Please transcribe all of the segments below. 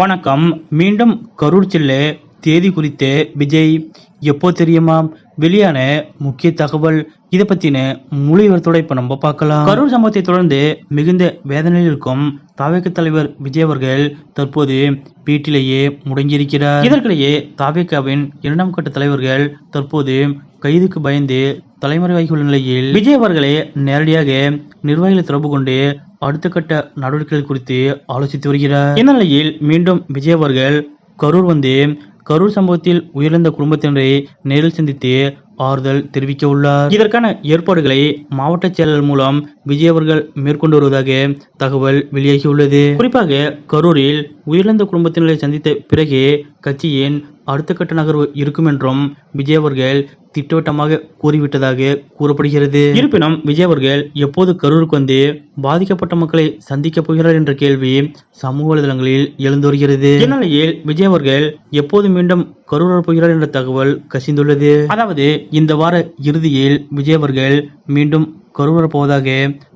வணக்கம். மீண்டும் கரூர் செல்ல தேதி குறித்து விஜய் எப்போ தெரியுமா? வெளியான முக்கிய தகவல். இதை பத்தின முழு விவரத்தோட இப்ப நம்ம பார்க்கலாம். கரூர் சம்பவத்தை தொடர்ந்து மிகுந்த வேதனையில் இருக்கும் தாவேக தலைவர் விஜய் அவர்கள் தற்போது வீட்டிலேயே முடங்கியிருக்கிறார். இதற்கிடையே தாவேக்காவின் இரண்டாம் கட்ட தலைவர்கள் தற்போது கைதுக்கு பயந்து தலைமறைவாகியுள்ள நிலையில் விஜய் அவர்களே நேரடியாக நிர்வாகிகளை தொடர்பு கொண்டு அடுத்த கட்ட நடவடிக்கைகள் குறித்து ஆலோசித்து வருகிறார். இந்த நிலையில் மீண்டும் விஜய் அவர்கள் கரூர் வந்து கரூர் சம்பவத்தில் உயிரிழந்த குடும்பத்தினரை நேரில் சந்தித்து ஆறுதல் தெரிவிக்க உள்ளார். இதற்கான ஏற்பாடுகளை மாவட்ட செயலர் மூலம் விஜய் அவர்கள் மேற்கொண்டு வருவதாக தகவல் வெளியாகியுள்ளது. குறிப்பாக கரூரில் உயிரிழந்த குடும்பத்தினரை சந்தித்த பிறகே கட்சியின் அடுத்த கட்ட நகர்வு இருக்கும் என்றும் விஜய் அவர்கள் திட்டவட்டமாக கூறிவிட்டதாக கூறப்படுகிறது. இருப்பினும் விஜய் அவர்கள் எப்போது கரூருக்கு வந்து பாதிக்கப்பட்ட மக்களை சந்திக்கப் போகிறார் என்ற கேள்வி சமூக வலைதளங்களில் எழுந்து வருகிறது. இந்நிலையில் விஜய் அவர்கள் எப்போது மீண்டும் கரூர் போகிறார் என்ற தகவல் கசிந்துள்ளது. அதாவது இந்த வார இறுதியில் விஜய் அவர்கள் மீண்டும் கரூர் போவதாக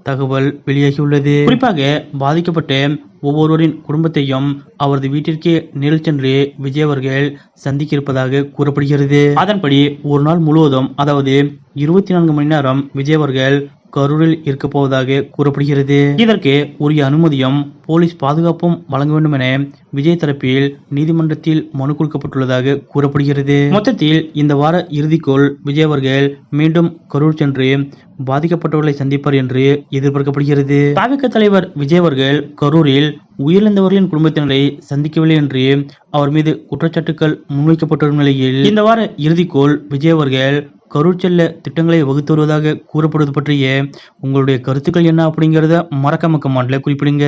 தகவல் வெளியாகியுள்ளது. குறிப்பாக பாதிக்கப்பட்ட ஒவ்வொருவரின் குடும்பத்தையும் அவரது வீட்டிற்கே நேரில் சென்று விஜய் அவர்கள் சந்திக்க இருப்பதாக கூறப்படுகிறது. அதன்படி ஒரு நாள் முழுவதும் அதாவது இருபத்தி நான்கு மணி நேரம் விஜய் அவர்கள் கரூரில் இருக்க போவதாக கூறப்படுகிறது. இதற்கு உரிய அனுமதியும் போலீஸ் பாதுகாப்பும் வழங்க வேண்டும் என விஜய் தரப்பில் நீதிமன்றத்தில் மனு கொடுக்கப்பட்டுள்ளதாக கூறப்படுகிறது. மொத்தத்தில் இந்த வார இறுதிக்குள் விஜய் அவர்கள் மீண்டும் கரூர் சென்று பாதிக்கப்பட்டவர்களை சந்திப்பார் என்று எதிர்பார்க்கப்படுகிறது. தாவிக தலைவர் விஜய் அவர்கள் கரூரில் உயிரிழந்தவர்களின் குடும்பத்தினரை சந்திக்கவில்லை என்று அவர் மீது குற்றச்சாட்டுகள் முன்வைக்கப்பட்டுள்ள நிலையில் இந்த வார இறுதிக்குள் விஜய் அவர்கள் கருச்செல்ல திட்டங்களை வகுத்து வருவதாக கூறப்படுவது பற்றிய உங்களுடைய கருத்துக்கள் என்ன அப்படிங்கிறத மறக்காம கமெண்ட்ல குறிப்பிடுங்க.